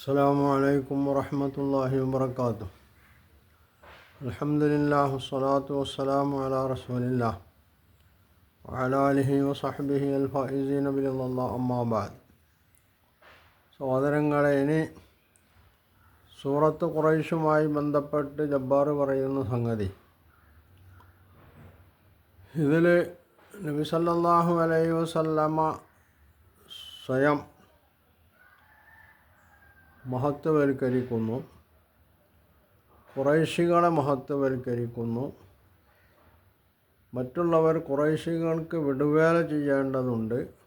السلام عليكم ورحمة الله وبركاته الحمد لله والصلاة والسلام على رسول الله وعلى آله وصحبه الفائزين برضا الله أما بعد സഹോദരങ്ങളെ ഇനി സൂറത്ത് കുറേശുമായി ബന്ധപ്പെട്ട് ജബ്ബാർ പറയുന്ന സംഗതി ഇതിൽ നബി സല്ലല്ലാഹു അലൈഹി വസല്ലമ സ്വയം മഹത്വവൽക്കരിക്കുന്നു. കുറേശികളെ മഹത്വവൽക്കരിക്കുന്നു. മറ്റുള്ളവർ കുറേശികൾക്ക് വിടുവേല ചെയ്യേണ്ടതുണ്ട്.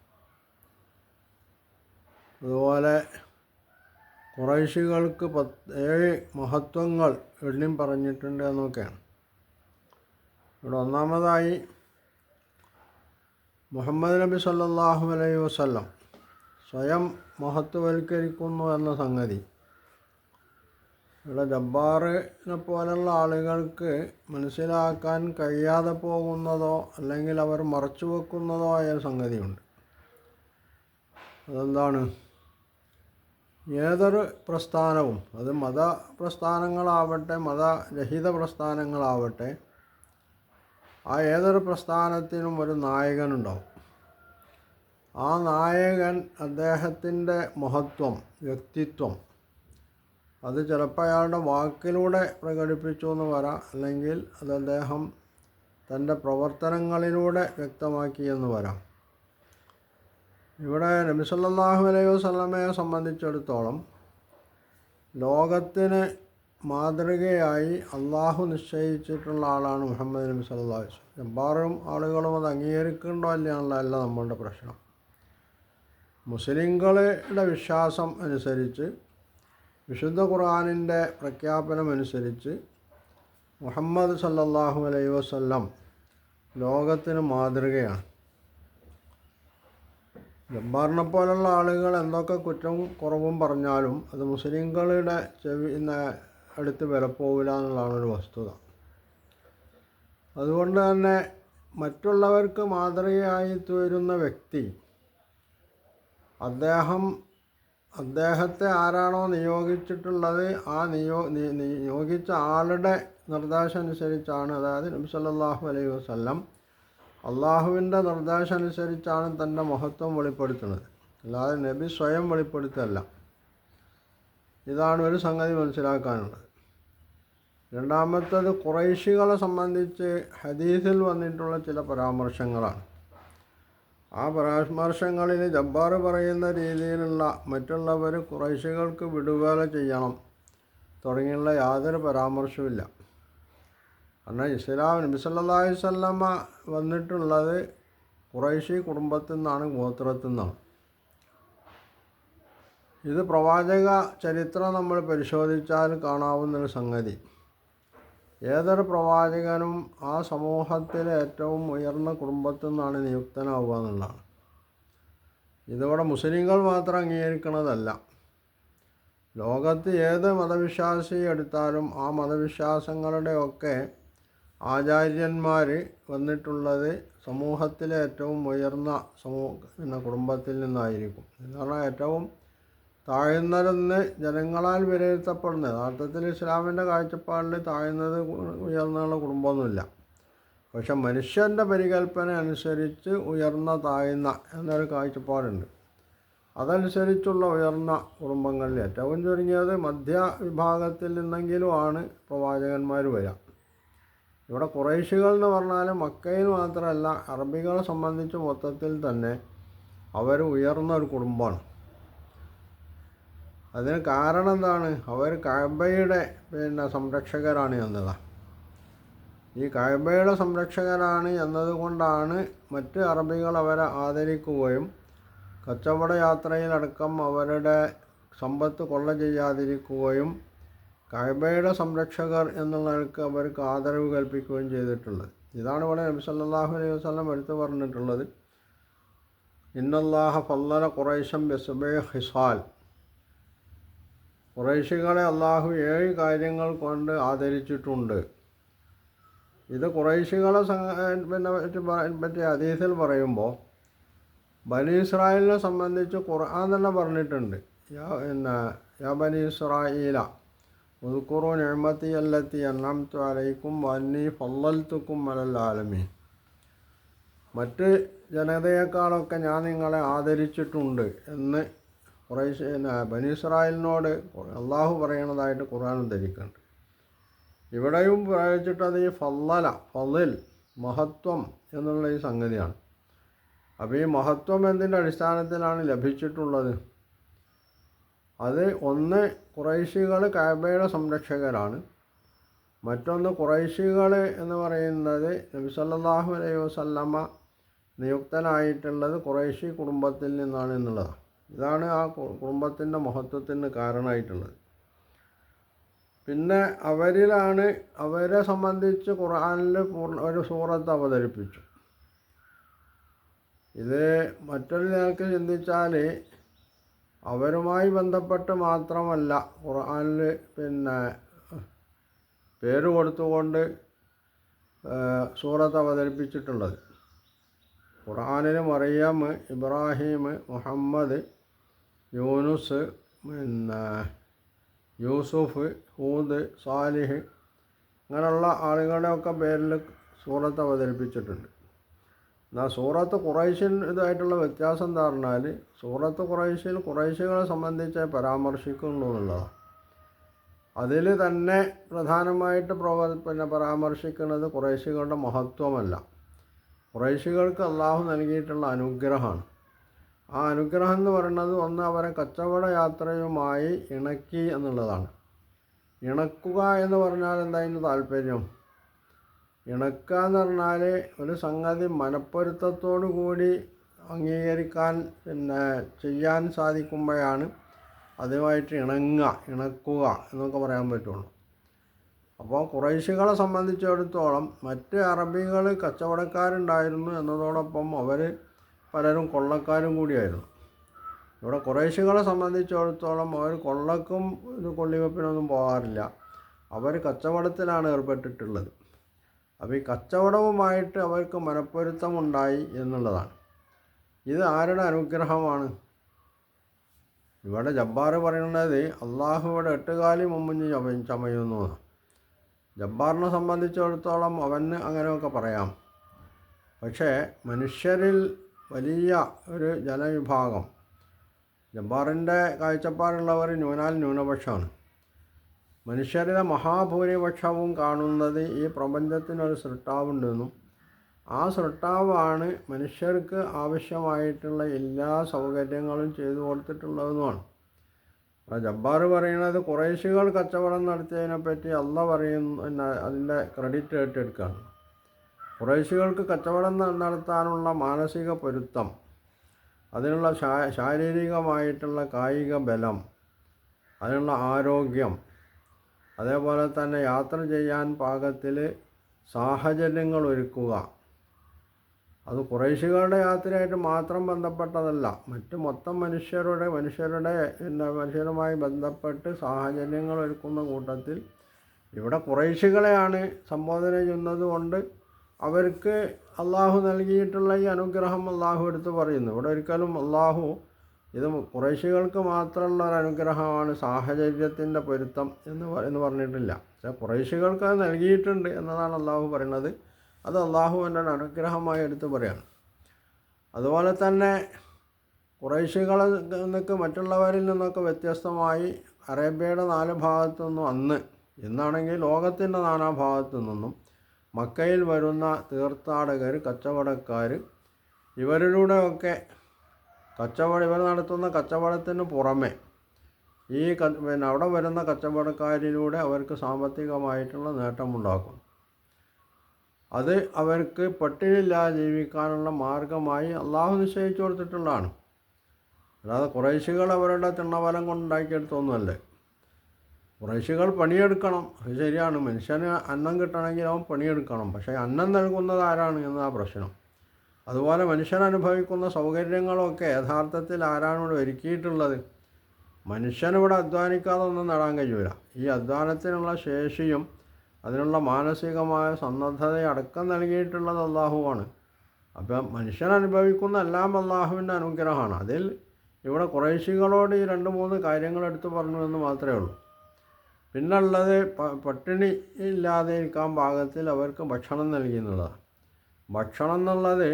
അതുപോലെ കുറേശികൾക്ക് പത്ത് ഏഴ് മഹത്വങ്ങൾ എണ്ണി പറഞ്ഞിട്ടുണ്ട് എന്നൊക്കെയാണ്. ഇവിടെ ഒന്നാമതായി മുഹമ്മദ് നബി സല്ലാഹു അലൈഹി വസല്ലം സ്വയം മഹത്വവൽക്കരിക്കുന്നു എന്ന സംഗതി. ഇവിടെ ജബ്ബാറിനെ പോലുള്ള ആളുകൾക്ക് മനസ്സിലാക്കാൻ കഴിയാതെ പോകുന്നതോ അല്ലെങ്കിൽ അവർ മറച്ചു വെക്കുന്നതോ ആയ സംഗതിയുണ്ട്. അതെന്താണ്? ഏതൊരു പ്രസ്ഥാനവും അത് മത പ്രസ്ഥാനങ്ങളാവട്ടെ മതരഹിത പ്രസ്ഥാനങ്ങളാവട്ടെ ആ ഏതൊരു പ്രസ്ഥാനത്തിനും ഒരു നായകനുണ്ടാവും. ആ നായകൻ അദ്ദേഹത്തിന്റെ മഹത്വം വ്യക്തിത്വം. അത് ചിലപ്പോൾ അയാളുടെ വാക്കിലൂടെ പ്രകടിപ്പിച്ചു എന്ന് വരാം. അല്ലെങ്കിൽ അത് അദ്ദേഹം തന്റെ പ്രവർത്തനങ്ങളിലൂടെ വ്യക്തമാക്കി എന്ന് വരാം. ഇവിടെ നബി സല്ലല്ലാഹു അലൈഹി വസല്ലമയെ സംബന്ധിച്ചിടത്തോളം ലോകത്തിന് മാതൃകയായി അള്ളാഹു നിശ്ചയിച്ചിട്ടുള്ള ആളാണ് മുഹമ്മദ് നബി അലൈഹി വസല്ലം. ജബ്ബാറും ആളുകളും അത് അംഗീകരിക്കുന്നുണ്ടോ അല്ല നമ്മളുടെ പ്രശ്നം. മുസ്ലിങ്ങളുടെ വിശ്വാസം അനുസരിച്ച് വിശുദ്ധ ഖുർആാനിന്റെ പ്രഖ്യാപനം അനുസരിച്ച് മുഹമ്മദ് സല്ലല്ലാഹു അലൈഹി വസല്ലം ലോകത്തിന് മാതൃകയാണ്. ജബ്ബാറിനെ പോലുള്ള ആളുകൾ എന്തൊക്കെ കുറ്റവും കുറവും പറഞ്ഞാലും അത് മുസ്ലിങ്ങളുടെ ചെവി അടുത്ത് വിലപ്പോവില്ല എന്നുള്ളതാണ് ഒരു വസ്തുത. അതുകൊണ്ട് തന്നെ മറ്റുള്ളവർക്ക് മാതൃകയായി തീരുന്ന വ്യക്തി അദ്ദേഹം അദ്ദേഹത്തെ ആരാണോ നിയോഗിച്ചിട്ടുള്ളത് ആ നിയോ നിയോഗിച്ച ആളുടെ നിർദ്ദേശം അനുസരിച്ചാണ് അതായത് നബി സല്ലാഹു അലൈഹി വസല്ലം അള്ളാഹുവിന്റെ നിർദ്ദേശം അനുസരിച്ചാണ് തന്റെ മഹത്വം വെളിപ്പെടുത്തുന്നത്. അല്ലാതെ നബി സ്വയം വെളിപ്പെടുത്തല്ല. ഇതാണ് ഒരു സംഗതി മനസ്സിലാക്കാനുള്ളത്. രണ്ടാമത്തത് കുറൈശികളെ സംബന്ധിച്ച് ഹദീസിൽ വന്നിട്ടുള്ള ചില പരാമർശങ്ങളാണ്. ആ പരാമർശങ്ങളിൽ ജബ്ബാർ പറയുന്ന രീതിയിലുള്ള മറ്റുള്ളവർ കുറേശ്ശികൾക്ക് വിടുവേല ചെയ്യണം തുടങ്ങിയുള്ള യാതൊരു പരാമർശവുമില്ല. കാരണം ഇസ്ലാം നബി സല്ലല്ലാഹു അലൈഹി വസല്ലമ വന്നിട്ടുള്ളത് കുറേശ്ശി കുടുംബത്തിൽ നിന്നാണ് ഗോത്രത്തിൽ നിന്നാണ്. ഇത് പ്രവാചക ചരിത്രം നമ്മൾ പരിശോധിച്ചാൽ കാണാവുന്നൊരു സംഗതി. ഏതൊരു പ്രവാചകനും ആ സമൂഹത്തിലെ ഏറ്റവും ഉയർന്ന കുടുംബത്തിൽ നിന്നാണ് നിയുക്തനാവുക എന്നുള്ളതാണ്. ഇതിവിടെ മുസ്ലിങ്ങൾ മാത്രം അംഗീകരിക്കുന്നതല്ല ലോകത്ത് ഏത് മതവിശ്വാസി എടുത്താലും ആ മതവിശ്വാസങ്ങളുടെയൊക്കെ ആചാര്യന്മാർ വന്നിട്ടുള്ളത് സമൂഹത്തിലെ ഏറ്റവും ഉയർന്ന സമൂഹ കുടുംബത്തിൽ നിന്നായിരിക്കും. എന്ന് പറഞ്ഞാൽ ഏറ്റവും താഴ്ന്നതെന്ന് ജനങ്ങളാൽ വിലയിരുത്തപ്പെടുന്നത് യഥാർത്ഥത്തിൽ ഇസ്ലാമിന്റെ കാഴ്ചപ്പാടിൽ താഴ്ന്നത് ഉയർന്നുള്ള കുടുംബമൊന്നുമില്ല. പക്ഷെ മനുഷ്യന്റെ പരികല്പന അനുസരിച്ച് ഉയർന്ന താഴ്ന്ന എന്നൊരു കാഴ്ചപ്പാടുണ്ട്. അതനുസരിച്ചുള്ള ഉയർന്ന കുടുംബങ്ങളിൽ ഏറ്റവും ചുരുങ്ങിയത് മധ്യ വിഭാഗത്തിൽ നിന്നെങ്കിലുമാണ് പ്രവാചകന്മാർ വരിക. ഇവിടെ കുറേശികൾ എന്ന് പറഞ്ഞാൽ മക്കയിൽ മാത്രമല്ല അറബികളെ സംബന്ധിച്ച് മൊത്തത്തിൽ തന്നെ അവർ ഉയർന്ന ഒരു കുടുംബമാണ്. അതിന് കാരണം എന്താണ്? അവർ കഴബയുടെ പിന്നെ സംരക്ഷകരാണ് എന്നതാണ് ഈ കഴബയുടെ സംരക്ഷകരാണ് എന്നതുകൊണ്ടാണ് മറ്റ് അറബികൾ അവരെ ആദരിക്കുകയും കച്ചവട യാത്രയിലടക്കം അവരുടെ സമ്പത്ത് കൊള്ള ചെയ്യാതിരിക്കുകയും കഴബയുടെ സംരക്ഷകർ എന്നുള്ളവർക്ക് അവർക്ക് ആദരവ് കൽപ്പിക്കുകയും ചെയ്തിട്ടുള്ളത്. ഇതാണ് ഇവിടെ നബി സല്ലല്ലാഹു അലൈഹി വസ്ലം എടുത്തു പറഞ്ഞിട്ടുള്ളത്. ഇന്നല്ലാഹ ഫല്ലല കുറേശം ബിസ്ബൈ ഹിസാൽ. കുറേശികളെ അള്ളാഹു ഏഴ് കാര്യങ്ങൾ കൊണ്ട് ആദരിച്ചിട്ടുണ്ട്. ഇത് കുറേശികളെ പറ്റി അതീസിൽ പറയുമ്പോൾ ബനി ഇസ്രായേലിനെ സംബന്ധിച്ച് ഖുർആൻ തന്നെ പറഞ്ഞിട്ടുണ്ട്. യാ പിന്നെ യാ ബനി ഇസ്രായേല ഉദ്കുറു നിഅമതി അല്ലത്തി എണ്ണാമത്തു അലൈക്കും വന്നി ഫല്ലൽത്തുക്കും അലൽ ആലമീൻ. മറ്റ് ജനതയെക്കാളൊക്കെ ഞാൻ നിങ്ങളെ ആദരിച്ചിട്ടുണ്ട് എന്ന് കുറേശ്ശെ പിന്നെ ബനി ഇസ്രായേലിനോട് അള്ളാഹു പറയണതായിട്ട് ഖുർആൻ ധരിക്കുന്നുണ്ട് ഇവിടെയും പ്രയോഗിച്ചിട്ടത് ഈ ഫല്ലല ഫലിൽ മഹത്വം എന്നുള്ള ഈ സംഗതിയാണ്. അപ്പോൾ ഈ മഹത്വം എന്തിന്റെ അടിസ്ഥാനത്തിലാണ് ലഭിച്ചിട്ടുള്ളത്? അത് ഒന്ന് കുറേശികൾ കാബയുടെ സംരക്ഷകരാണ്. മറ്റൊന്ന് കുറേശികൾ എന്ന് പറയുന്നത് നബി സല്ലല്ലാഹു അലൈഹി വസല്ലമ്മ നിയുക്തനായിട്ടുള്ളത് കുറേശി കുടുംബത്തിൽ നിന്നാണ് എന്നുള്ളതാണ്. ഇതാണ് ആ കുടുംബത്തിന്റെ മഹത്വത്തിന് കാരണമായിട്ടുള്ളത്. പിന്നെ അവരിലാണ് അവരെ സംബന്ധിച്ച് ഖുർആനിൽ പൂർണ ഒരു സൂറത്ത് അവതരിപ്പിച്ചു. ഇത് മറ്റൊരു നിലയ്ക്ക് ചിന്തിച്ചാൽ അവരുമായി ബന്ധപ്പെട്ട് മാത്രമല്ല ഖുർആനിൽ പിന്നെ പേര് കൊടുത്തുകൊണ്ട് സൂറത്ത് അവതരിപ്പിച്ചിട്ടുള്ളത്. ഖുർആാനിൽ മറിയം ഇബ്രാഹിം മുഹമ്മദ് യൂനുസ് പിന്നെ യൂസുഫ് ഹൂദ് സാലിഹ് അങ്ങനെയുള്ള ആളുകളുടെയൊക്കെ പേരിൽ സൂറത്ത് അവതരിപ്പിച്ചിട്ടുണ്ട്. എന്നാൽ സൂറത്ത് കുറേശ്യൻ ഇതായിട്ടുള്ള വ്യത്യാസം എന്താ പറഞ്ഞാൽ സൂറത്ത് കുറേശ്യൻ കുറേശ്യകളെ സംബന്ധിച്ച് പരാമർശിക്കുന്നു എന്നുള്ളതാണ്. അതിൽ തന്നെ പ്രധാനമായിട്ട് പ്രവ പിന്നെ പരാമർശിക്കുന്നത് കുറേശ്യകളുടെ മഹത്വമല്ല. കുറേശ്യകൾക്ക് അള്ളാഹു നൽകിയിട്ടുള്ള അനുഗ്രഹമാണ്. ആ അനുഗ്രഹം എന്ന് പറയുന്നത് ഒന്ന് അവരെ കച്ചവട യാത്രയുമായി ഇണക്കി എന്നുള്ളതാണ്. ഇണക്കുക എന്ന് പറഞ്ഞാൽ എന്തായിരുന്നു താല്പര്യം? ഇണക്കുക എന്ന് പറഞ്ഞാൽ ഒരു സംഗതി മനപ്പൊരുത്തത്തോടു കൂടി അംഗീകരിക്കാൻ പിന്നെ ചെയ്യാൻ സാധിക്കുമ്പോഴാണ് അതുമായിട്ട് ഇണങ്ങുക ഇണക്കുക എന്നൊക്കെ പറയാൻ പറ്റുള്ളൂ. അപ്പോൾ കുറേശികളെ സംബന്ധിച്ചിടത്തോളം മറ്റ് അറബികൾ കച്ചവടക്കാരുണ്ടായിരുന്നു എന്നതോടൊപ്പം അവർ പലരും കൊള്ളക്കാരും കൂടിയായിരുന്നു. ഇവിടെ കുറേശികളെ സംബന്ധിച്ചിടത്തോളം അവർ കൊള്ളക്കും ഇത് കൊള്ളിവെപ്പിനൊന്നും പോകാറില്ല. അവർ കച്ചവടത്തിലാണ് ഏർപ്പെട്ടിട്ടുള്ളത്. അപ്പോൾ ഈ കച്ചവടവുമായിട്ട് അവർക്ക് മനപ്പൊരുത്തമുണ്ടായി എന്നുള്ളതാണ്. ഇത് ആരുടെ അനുഗ്രഹമാണ്? ഇവിടെ ജബ്ബാർ പറയുന്നത് അള്ളാഹുവിടെ എട്ടുകാലി മുമ്പിഞ്ഞ് ചമ ചമയുന്നു ജബ്ബാറിനെ സംബന്ധിച്ചിടത്തോളം അവന് അങ്ങനെയൊക്കെ പറയാം. പക്ഷേ മനുഷ്യരിൽ വലിയ ഒരു ജനവിഭാഗം. ജബ്ബാറിന്റെ കാഴ്ചപ്പാടുള്ളവർ ന്യൂനാൽ ന്യൂനപക്ഷമാണ്. മനുഷ്യരുടെ മഹാഭൂരിപക്ഷവും കാണുന്നത് ഈ പ്രപഞ്ചത്തിനൊരു സൃഷ്ടാവുണ്ടെന്നും ആ സൃഷ്ടാവാണ് മനുഷ്യർക്ക് ആവശ്യമായിട്ടുള്ള എല്ലാ സൗകര്യങ്ങളും ചെയ്തു കൊടുത്തിട്ടുള്ളതെന്നുമാണ് ജബ്ബാർ പറയുന്നത് കുറേശികൾ കച്ചവടം നടത്തിയതിനെപ്പറ്റി അല്ല പറയുന്ന അതിന്റെ ക്രെഡിറ്റ് ഏറ്റെടുക്കുകയാണ് കുറേശികൾക്ക് കച്ചവടം നടത്താനുള്ള മാനസിക പൊരുത്തം അതിനുള്ള ശാരീരികമായിട്ടുള്ള കായിക ബലം അതിനുള്ള ആരോഗ്യം അതേപോലെ തന്നെ യാത്ര ചെയ്യാൻ പാകത്തിൽ സാഹചര്യങ്ങൾ ഒരുക്കുക. അത് കുറേശികളുടെ യാത്രയായിട്ട് മാത്രം ബന്ധപ്പെട്ടതല്ല മറ്റ് മൊത്തം മനുഷ്യരുടെ മനുഷ്യരുടെ പിന്നെ മനുഷ്യരുമായി ബന്ധപ്പെട്ട് സാഹചര്യങ്ങൾ ഒരുക്കുന്ന കൂട്ടത്തിൽ ഇവിടെ കുറേശികളെയാണ് സംബോധന ചെയ്യുന്നത് കൊണ്ട് അവർക്ക് അള്ളാഹു നൽകിയിട്ടുള്ള ഈ അനുഗ്രഹം അള്ളാഹു എടുത്ത് പറയുന്നു. ഇവിടെ ഒരിക്കലും അള്ളാഹു ഇത് കുറേശികൾക്ക് മാത്രമുള്ള ഒരു അനുഗ്രഹമാണ് സാഹചര്യത്തിന്റെ പൊരുത്തം എന്ന് എന്ന് പറഞ്ഞിട്ടില്ല. പക്ഷേ കുറേശികൾക്ക് അത് നൽകിയിട്ടുണ്ട് എന്നതാണ് അള്ളാഹു പറയുന്നത്. അത് അള്ളാഹുവിന്റെ അനുഗ്രഹമായി എടുത്ത് പറയാണ്. അതുപോലെ തന്നെ കുറേശികളിൽ നിന്നൊക്കെ മറ്റുള്ളവരിൽ നിന്നൊക്കെ വ്യത്യസ്തമായി അറേബ്യയുടെ നാല് ഭാഗത്തു നിന്നും അന്ന് ഇന്നാണെങ്കിൽ ലോകത്തിന്റെ നാനാഭാഗത്തു നിന്നും മക്കയിൽ വരുന്ന തീർത്ഥാടകർ കച്ചവടക്കാർ ഇവരിലൂടെയൊക്കെ കച്ചവടം ഇവർ നടത്തുന്ന കച്ചവടത്തിന് പുറമെ ഈ പിന്നെ അവിടെ വരുന്ന കച്ചവടക്കാരിലൂടെ അവർക്ക് സാമ്പത്തികമായിട്ടുള്ള നേട്ടമുണ്ടാക്കും. അത് അവർക്ക് പട്ടിണിയില്ലാതെ ജീവിക്കാനുള്ള മാർഗമായി അള്ളാഹു നിശ്ചയിച്ചു കൊടുത്തിട്ടുള്ളതാണ്. അല്ലാതെ കുറേശികൾ അവരുടെ തിണ്ണവലം കൊണ്ടുണ്ടാക്കിയെടുത്തൊന്നുമല്ലേ കുറേശികൾ പണിയെടുക്കണം. അത് ശരിയാണ്. മനുഷ്യന് അന്നം കിട്ടണമെങ്കിൽ അവൻ പണിയെടുക്കണം. പക്ഷേ അന്നം നൽകുന്നത് ആരാണ് എന്നതാ പ്രശ്നം. അതുപോലെ മനുഷ്യൻ അനുഭവിക്കുന്ന സൗകര്യങ്ങളൊക്കെ യഥാർത്ഥത്തിൽ ആരാണ് ഇവിടെ ഒരുക്കിയിട്ടുള്ളത് മനുഷ്യനിവിടെ അധ്വാനിക്കാതെ ഒന്നും നേടാൻ കഴിയില്ല ഈ അധ്വാനത്തിനുള്ള ശേഷിയും അതിനുള്ള മാനസികമായ സന്നദ്ധതയും അടക്കം നൽകിയിട്ടുള്ളത് അള്ളാഹുവാണ്. അപ്പം മനുഷ്യൻ അനുഭവിക്കുന്ന എല്ലാം അള്ളാഹുവിന്റെ അനുഗ്രഹമാണ്. അതിൽ ഇവിടെ കുറേശികളോട് ഈ രണ്ട് മൂന്ന് കാര്യങ്ങൾ എടുത്തു പറഞ്ഞു എന്ന് മാത്രമേ ഉള്ളൂ. പിന്നുള്ളത് പട്ടിണി ഇല്ലാതെ ഇരിക്കാൻ പാകത്തിൽ അവർക്ക് ഭക്ഷണം നൽകി എന്നുള്ളതാണ് ഭക്ഷണം എന്നുള്ളത്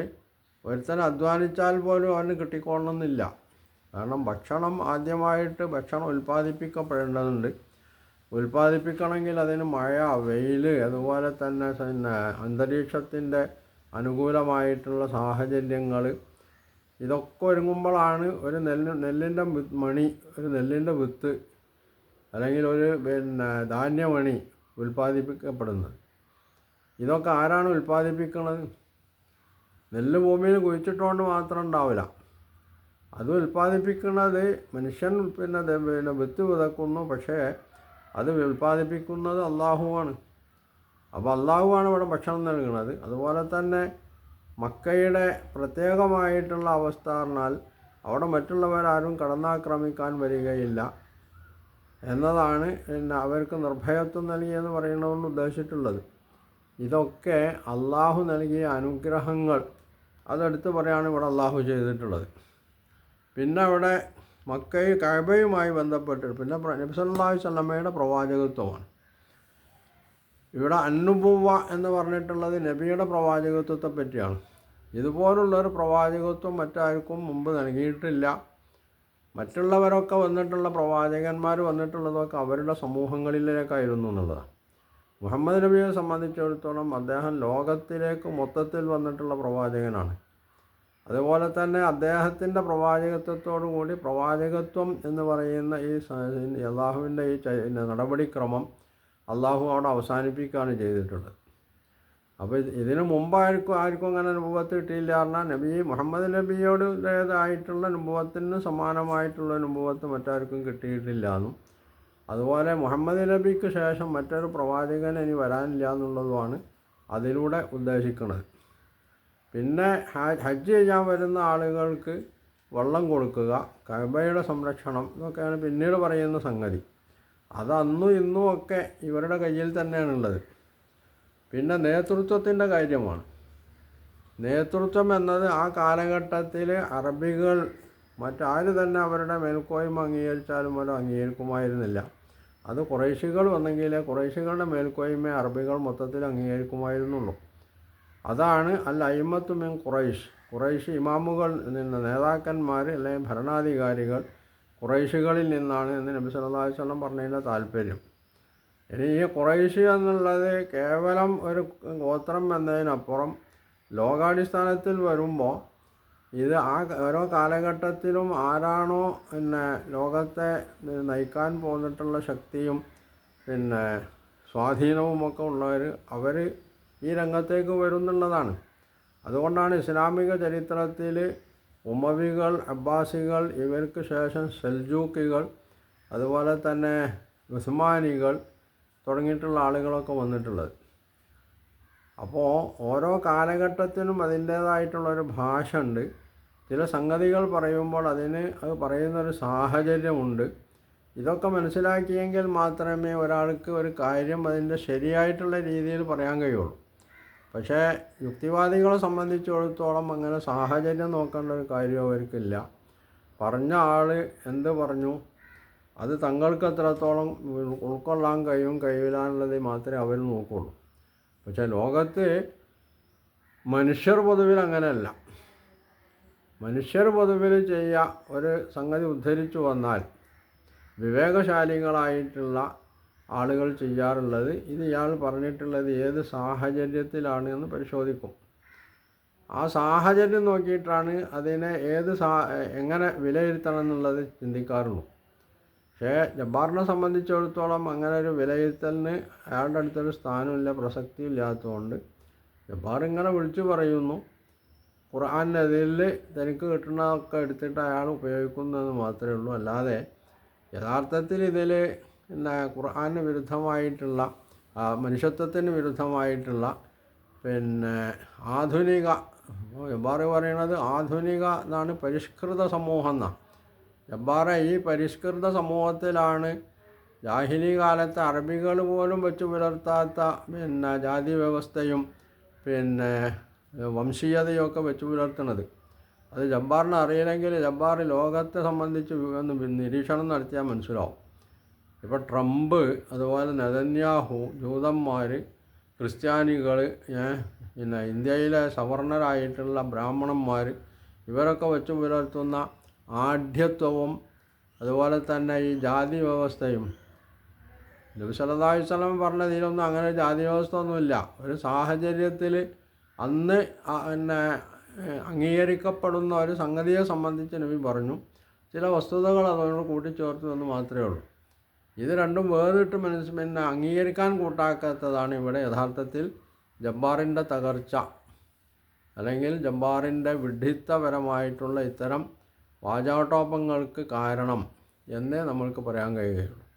ഒരുത്തൻ അധ്വാനിച്ചാൽ പോലും അവന് കിട്ടിക്കൊള്ളണമെന്നില്ല. കാരണം ഭക്ഷണം ആദ്യമായിട്ട് ഭക്ഷണം ഉൽപ്പാദിപ്പിക്കപ്പെടേണ്ടതുണ്ട്. ഉൽപ്പാദിപ്പിക്കണമെങ്കിൽ അതിന് മഴ വെയിൽ അതുപോലെ തന്നെ പിന്നെ അന്തരീക്ഷത്തിന്റെ അനുകൂലമായിട്ടുള്ള സാഹചര്യങ്ങൾ ഇതൊക്കെ ഒരുങ്ങുമ്പോഴാണ് ഒരു നെല്ല് നെല്ലിന്റെ മണി ഒരു നെല്ലിന്റെ വിത്ത് അല്ലെങ്കിൽ ഒരു പിന്നെ ധാന്യമണി ഉൽപ്പാദിപ്പിക്കപ്പെടുന്നത് ഇതൊക്കെ ആരാണ് ഉൽപ്പാദിപ്പിക്കുന്നത് നെല്ല് ഭൂമിയിൽ കുഴിച്ചിട്ടുകൊണ്ട് മാത്രം ഉണ്ടാവില്ല. അത് ഉൽപ്പാദിപ്പിക്കുന്നത് മനുഷ്യൻ പിന്നെ പിന്നെ വിത്ത് വിതക്കുന്നു പക്ഷേ അത് ഉൽപ്പാദിപ്പിക്കുന്നത് അള്ളാഹുവാണ്. അപ്പോൾ അള്ളാഹുവാണ് ഇവിടെ ഭക്ഷണം നൽകുന്നത്. അതുപോലെ തന്നെ മക്കയുടെ പ്രത്യേകമായിട്ടുള്ള അവസ്ഥ പറഞ്ഞാൽ അവിടെ മറ്റുള്ളവരാരും കടന്നാക്രമിക്കാൻ വരികയില്ല. എന്നതാണ് പിന്നെ അവർക്ക് നിർഭയത്വം നൽകിയെന്ന് പറയുന്നതുകൊണ്ട് ഉദ്ദേശിച്ചിട്ടുള്ളത്. ഇതൊക്കെ അള്ളാഹു നൽകിയ അനുഗ്രഹങ്ങൾ. അതെടുത്ത് പറയാണ് ഇവിടെ അള്ളാഹു ചെയ്തിട്ടുള്ളത്. പിന്നെ അവിടെ മക്കയും കഅബയുമായി ബന്ധപ്പെട്ട് പിന്നെ നബ്സല്ലാഹു വസല്ലമയുടെ പ്രവാചകത്വമാണ്. ഇവിടെ അന്നുബുവ എന്ന് പറഞ്ഞിട്ടുള്ളത് നബിയുടെ പ്രവാചകത്വത്തെ പറ്റിയാണ് ഇതുപോലുള്ളൊരു പ്രവാചകത്വം മറ്റാർക്കും മുമ്പ് നൽകിയിട്ടില്ല. മറ്റുള്ളവരൊക്കെ വന്നിട്ടുള്ള പ്രവാചകന്മാർ വന്നിട്ടുള്ളതൊക്കെ അവരുടെ സമൂഹങ്ങളിലേക്കായിരുന്നു എന്നുള്ളതാണ് മുഹമ്മദ് നബിയെ സംബന്ധിച്ചിടത്തോളം അദ്ദേഹം ലോകത്തിലേക്ക് മൊത്തത്തിൽ വന്നിട്ടുള്ള പ്രവാചകനാണ്. അതുപോലെ തന്നെ അദ്ദേഹത്തിന്റെ പ്രവാചകത്വത്തോടുകൂടി പ്രവാചകത്വം എന്ന് പറയുന്ന ഈ അള്ളാഹുവിന്റെ ഈ നടപടിക്രമം അള്ളാഹു അവിടെ അവസാനിപ്പിക്കുകയാണ് ചെയ്തിട്ടുള്ളത്. അപ്പോൾ ഇതിനു മുമ്പ് ആർക്കും അങ്ങനെ അനുഭവത്ത് കിട്ടിയില്ല. പറഞ്ഞാൽ നബി മുഹമ്മദ് നബിയോടേതായിട്ടുള്ള അനുഭവത്തിന് സമാനമായിട്ടുള്ള അനുഭവത്ത് മറ്റാർക്കും കിട്ടിയിട്ടില്ല എന്നും. അതുപോലെ മുഹമ്മദ് നബിക്ക് ശേഷം മറ്റൊരു പ്രവാചകൻ ഇനി വരാനില്ല എന്നുള്ളതുമാണ് അതിലൂടെ ഉദ്ദേശിക്കുന്നത്. പിന്നെ ഹജ്ജ് ചെയ്യാൻ വരുന്ന ആളുകൾക്ക് വെള്ളം കൊടുക്കുക കബയുടെ സംരക്ഷണം ഇതൊക്കെയാണ് പിന്നീട് പറയുന്ന സംഗതി. അത് അന്നും ഇന്നും ഒക്കെ ഇവരുടെ കയ്യിൽ തന്നെയാണുള്ളത്. പിന്നെ നേതൃത്വത്തിന്റെ കാര്യമാണ്. നേതൃത്വം എന്നത് ആ കാലഘട്ടത്തിൽ അറബികൾ മറ്റാര് തന്നെ അവരുടെ മേൽക്കോയ്മ അംഗീകരിച്ചാലും പോലും അംഗീകരിക്കുമായിരുന്നില്ല. അത് കുറേശികൾ വന്നെങ്കിൽ കുറേശികളുടെ മേൽക്കോയ്മ അറബികൾ മൊത്തത്തിൽ അംഗീകരിക്കുമായിരുന്നുള്ളൂ. അതാണ് അൽ അയിമത്ത് മിൻ ഖുറൈഷ് കുറേശ് ഇമാമുകൾ നിന്ന് നേതാക്കന്മാർ അല്ലെങ്കിൽ ഭരണാധികാരികൾ ഖുറൈശികളിൽ നിന്നാണ് എന്ന് നബി അലൈഹി വസല്ലം പറഞ്ഞതിന്റെ താല്പര്യം. ഇനി ഈ കുറേശ്യ എന്നുള്ളത് കേവലം ഒരു ഗോത്രം എന്നതിനപ്പുറം ലോകാടിസ്ഥാനത്തിൽ വരുമ്പോൾ ഇത് ആ ഓരോ കാലഘട്ടത്തിലും ആരാണോ പിന്നെ ലോകത്തെ നയിക്കാൻ പോന്നിട്ടുള്ള ശക്തിയും പിന്നെ സ്വാധീനവുമൊക്കെ ഉള്ളവർ അവർ ഈ രംഗത്തേക്ക് വരുന്നുള്ളതാണ്. അതുകൊണ്ടാണ് ഇസ്ലാമിക ചരിത്രത്തിൽ ഉമവികൾ അബ്ബാസികൾ ഇവർക്ക് ശേഷം സെൽജൂക്കികൾ അതുപോലെ തന്നെ ഉസ്മാനികൾ തുടങ്ങിയിട്ടുള്ള ആളുകളൊക്കെ വന്നിട്ടുള്ളത്. അപ്പോൾ ഓരോ കാലഘട്ടത്തിനും അതിന്റേതായിട്ടുള്ളൊരു ഭാഷ ഉണ്ട്. ചില സംഗതികൾ പറയുമ്പോൾ അതിന് അത് പറയുന്നൊരു സാഹചര്യമുണ്ട് ഇതൊക്കെ മനസ്സിലാക്കിയെങ്കിൽ മാത്രമേ ഒരാൾക്ക് ഒരു കാര്യം അതിന്റെ ശരിയായിട്ടുള്ള രീതിയിൽ പറയാൻ കഴിയുള്ളൂ. പക്ഷേ യുക്തിവാദികളെ സംബന്ധിച്ചിടത്തോളം അങ്ങനെ സാഹചര്യം നോക്കേണ്ട ഒരു കാര്യം അവർക്കില്ല. പറഞ്ഞ ആൾ എന്ത് പറഞ്ഞു? അത് തങ്ങൾക്ക് എത്രത്തോളം ഉൾക്കൊള്ളാൻ കഴിയും കഴിയില്ലാന്നുള്ളത് മാത്രമേ അവർ നോക്കുള്ളൂ. പക്ഷേ ലോകത്ത് മനുഷ്യർ പൊതുവിൽ അങ്ങനെയല്ല. മനുഷ്യർ പൊതുവിൽ ചെയ്യുക ഒരു സംഗതി ഉദ്ധരിച്ചു വന്നാൽ വിവേകശാലികളായിട്ടുള്ള ആളുകൾ ചെയ്യാറുള്ളത് ഇത് ഇയാൾ പറഞ്ഞിട്ടുള്ളത് ഏത് സാഹചര്യത്തിലാണ് എന്ന് പരിശോധിക്കും. ആ സാഹചര്യം നോക്കിയിട്ടാണ് അതിനെ ഏത് സാ എങ്ങനെ വിലയിരുത്തണം എന്നുള്ളത് ചിന്തിക്കാറുള്ളൂ. പക്ഷേ ജബ്ബാറിനെ സംബന്ധിച്ചിടത്തോളം അങ്ങനെ ഒരു വിലയിരുത്തലിന് അയാളുടെ അടുത്തൊരു സ്ഥാനമില്ല പ്രസക്തി ഇല്ലാത്തതുകൊണ്ട് ജബ്ബാർ ഇങ്ങനെ വിളിച്ചു പറയുന്നു. ഖുർആാനെതിരിൽ തനിക്ക് കിട്ടുന്നതൊക്കെ എടുത്തിട്ട് അയാൾ ഉപയോഗിക്കുന്നതെന്ന് മാത്രമേ ഉള്ളൂ. അല്ലാതെ യഥാർത്ഥത്തിൽ ഇതിൽ പിന്നെ ഖുർആാന് വിരുദ്ധമായിട്ടുള്ള മനുഷ്യത്വത്തിന് വിരുദ്ധമായിട്ടുള്ള പിന്നെ ആധുനിക ജബ്ബാർ പറയണത് ആധുനിക എന്നാണ് പരിഷ്കൃത സമൂഹം എന്നാണ്. ജബ്ബാറെ ഈ പരിഷ്കൃത സമൂഹത്തിലാണ് ജാഹിലി കാലത്ത് അറബികൾ പോലും വെച്ചു പുലർത്താത്ത പിന്നെ ജാതി വ്യവസ്ഥയും പിന്നെ വംശീയതയൊക്കെ വെച്ചു പുലർത്തുന്നത്. അത് ജബ്ബാറിന് അറിയില്ലെങ്കിൽ ജബ്ബാർ ലോകത്തെ സംബന്ധിച്ച് ഒന്ന് നിരീക്ഷണം നടത്തിയാൽ മനസ്സിലാവും. ഇപ്പോൾ ട്രംപ് അതുപോലെ നെതന്യാഹു ജൂതന്മാർ ക്രിസ്ത്യാനികൾ പിന്നെ ഇന്ത്യയിലെ സവർണരായിട്ടുള്ള ബ്രാഹ്മണന്മാർ ഇവരൊക്കെ വെച്ചു പുലർത്തുന്ന ആഢ്യത്വവും അതുപോലെ തന്നെ ഈ ജാതി വ്യവസ്ഥയും. അലൈഹി വസല്ലം ഇതിലൊന്നും അങ്ങനെ ജാതി വ്യവസ്ഥ ഒന്നുമില്ല ഒരു സാഹചര്യത്തിൽ അന്ന് പിന്നെ അംഗീകരിക്കപ്പെടുന്ന ഒരു സംഗതിയെ സംബന്ധിച്ച് നബി പറഞ്ഞു. ചില വസ്തുതകൾ അതോട് കൂട്ടിച്ചേർത്തു എന്ന് മാത്രമേ ഉള്ളൂ. ഇത് രണ്ടും വേറിട്ട് മനസ്സ് പിന്നെ അംഗീകരിക്കാൻ കൂട്ടാക്കാത്തതാണ് ഇവിടെ യഥാർത്ഥത്തിൽ ജബ്ബാറിന്റെ തകർച്ച. അല്ലെങ്കിൽ ജബ്ബാറിന്റെ വിഡ്ഢിത്തപരമായിട്ടുള്ള ഇത്തരം വാചാട്ടോപങ്ങൾക്ക് കാരണം എന്നേ നമ്മൾക്ക് പറയാൻ കഴിയുകയുള്ളൂ.